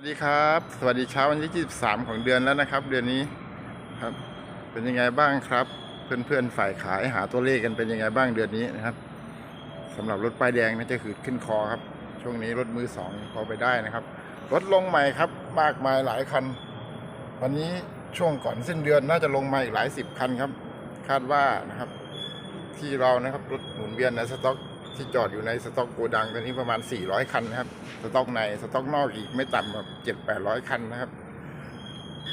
สวัสดีครับ สวัสดีเช้าวันที่ 23 ของเดือนแล้วนะครับ เดือนนี้ครับ เป็นยังไงบ้างครับ เพื่อนๆฝ่ายขายหาตัวเลขกันเป็นยังไงบ้างเดือนนี้นะครับสำหรับรถป้ายแดงนี่จะขืดขึ้นคอครับ ช่วงนี้รถมือสองพอไปได้นะครับ รถลงใหม่ครับ มากมายหลายคัน วันนี้ช่วงก่อนสิ้นเดือนน่าจะลงมาอีกหลายสิบคันครับ คาดว่านะครับ ที่เรานะครับรถหมุนเวียนในสต็อก ที่จอดอยู่ในสต็อกโกดังตอนนี้ประมาณ 400 คันนะครับ สต็อกในสต็อกนอกอีกไม่ต่ำกว่า7 800 คันนะครับ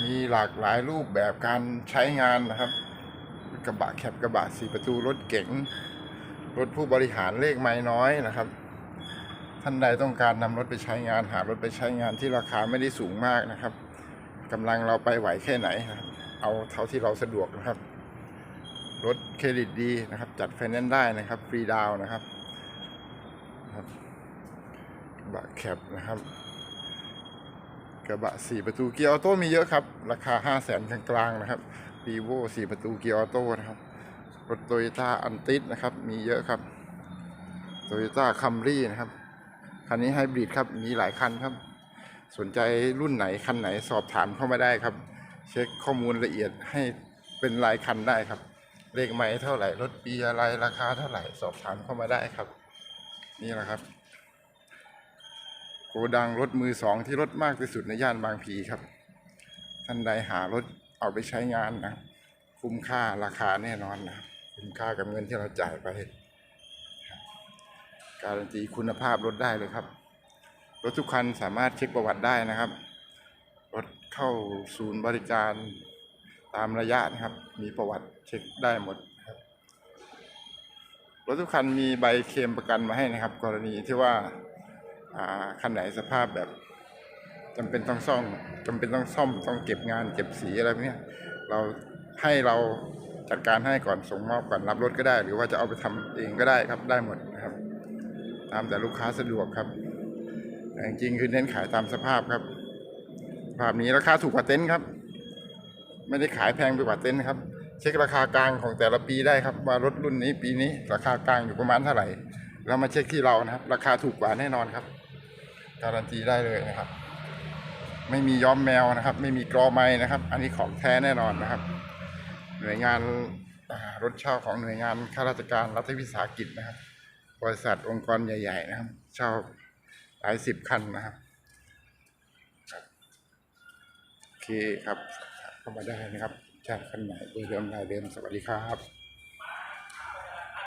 มีหลากหลายรูปแบบการใช้งานนะครับ กระบะแคปกระบะสี่ประตูรถเก๋งรถผู้บริหารเลขไม้น้อยนะครับ ท่านใดต้องการนำรถไปใช้งานหารถไปใช้งานที่ราคาไม่ได้สูงมากนะครับกำลังเราไปไหวแค่ไหนนะครับเอาเท่าที่เราสะดวกนะครับ รถเครดิตดีนะครับ จัดไฟแนนซ์ได้นะครับ ฟรีดาวนะครับ ครับกระบะแคปนะครับ กระบะสี่ประตูเกียร์ออโต้มีเยอะครับ ราคาห้าแสนกลางๆนะครับปีโวสี่ประตูเกียร์ออโต้นะครับรถโตโยต้าอันติสนะครับ มีเยอะครับโตโยต้าคัมรี่นะครับ คันนี้ไฮบริดครับ มีหลายคันครับ สนใจรุ่นไหนคันไหนสอบถามเข้ามาได้ครับ เช็คข้อมูลละเอียดให้เป็นรายคันได้ครับ เลขไม้เท่าไหร่ รถปีอะไร ราคาเท่าไหร่ สอบถามเข้ามาได้ครับ นี่แหละครับ โกดังรถมือสองที่รถมากที่สุดในย่านบางพีครับ ท่านใดหารถเอาไปใช้งานนะ คุ้มค่าราคาแน่นอนนะคุ้มค่ากับเงินที่เราจ่ายไป การันตีคุณภาพรถได้เลยครับ รถทุกคันสามารถเช็คประวัติได้นะครับ รถเข้าศูนย์บริการตามระยะนะครับ มีประวัติเช็คได้หมด รถทุกคันมีใบเคลมประกันมาให้นะครับ กรณีที่ว่าคันไหนสภาพแบบจำเป็นต้องซ่อมจำเป็นต้องซ่อมต้องเก็บงานเก็บสีอะไรพวกเนี้ยเราให้เราจัดการให้ก่อนส่งมอบก่อนรับรถก็ได้ หรือว่าจะเอาไปทำเองก็ได้ครับได้หมดนะครับ ตามแต่ลูกค้าสะดวกครับแต่จริงๆคือเน้นขายตามสภาพครับ ภาพนี้ราคาถูกกว่าเต็นท์ครับ ไม่ได้ขายแพงไปกว่าเต็นท์ครับ เช็คราคากลางของแต่ละปีได้ครับ ว่ารถรุ่นนี้ปีนี้ราคากลางอยู่ประมาณเท่าไหร่เรามาเช็คที่เรานะครับ ราคาถูกกว่าแน่นอนครับการันตีได้เลยนะครับ ไม่มีย้อมแมวนะครับ ไม่มีกรอไม้นะครับ อันนี้ของแท้แน่นอนนะครับ หน่วยงานรถเช่าของหน่วยงานข้าราชการรัฐวิสาหกิจนะครับบริษัทองค์กรใหญ่ ๆ นะครับ เช่าหลายสิบคันนะครับครับโอเคครับเข้ามาได้นะครับ ชาติคันไหนเบอร์เดิมรายเดิมสวัสดีครับ